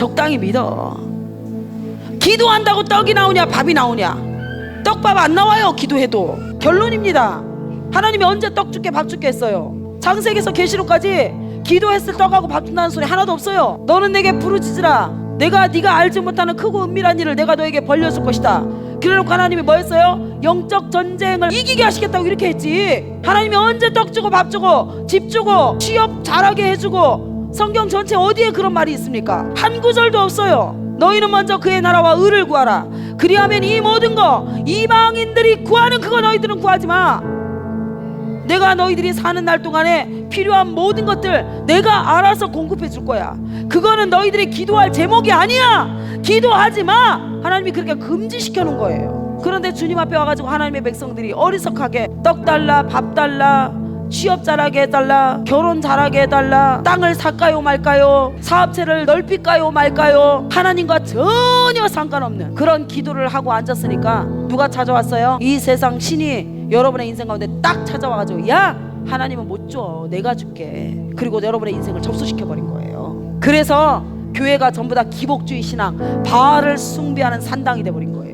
적당히 믿어. 기도한다고 떡이 나오냐 밥이 나오냐? 떡밥 안 나와요 기도해도 결론입니다. 하나님이 언제 떡 줄게 밥 줄게 했어요? 창세기에서 계시록까지 기도했을 떡하고 밥 준다는 소리 하나도 없어요. 너는 내게 부르짖으라. 내가 네가 알지 못하는 크고 은밀한 일을 내가 너에게 벌려줄 것이다. 그래놓고 하나님이 뭐 했어요? 영적 전쟁을 이기게 하시겠다고 이렇게 했지. 하나님이 언제 떡 주고 밥 주고 집 주고 취업 잘하게 해주고 성경 전체 어디에 그런 말이 있습니까? 한 구절도 없어요. 너희는 먼저 그의 나라와 의를 구하라. 그리하면 이 모든 거 이방인들이 구하는 그거 너희들은 구하지 마. 내가 너희들이 사는 날 동안에 필요한 모든 것들 내가 알아서 공급해 줄 거야. 그거는 너희들이 기도할 제목이 아니야. 기도하지 마. 하나님이 그렇게 금지시켜 놓은 거예요. 그런데 주님 앞에 와가지고 하나님의 백성들이 어리석하게 떡 달라, 밥 달라, 취업 잘하게 해달라, 결혼 잘하게 해달라, 땅을 살까요 말까요, 사업체를 넓힐까요 말까요, 하나님과 전혀 상관없는 그런 기도를 하고 앉았으니까 누가 찾아왔어요? 이 세상 신이 여러분의 인생 가운데 딱 찾아와가지고 야 하나님은 못 줘, 내가 줄게. 그리고 여러분의 인생을 접수시켜 버린 거예요. 그래서 교회가 전부 다 기복주의 신앙, 바알을 숭배하는 산당이 돼 버린 거예요.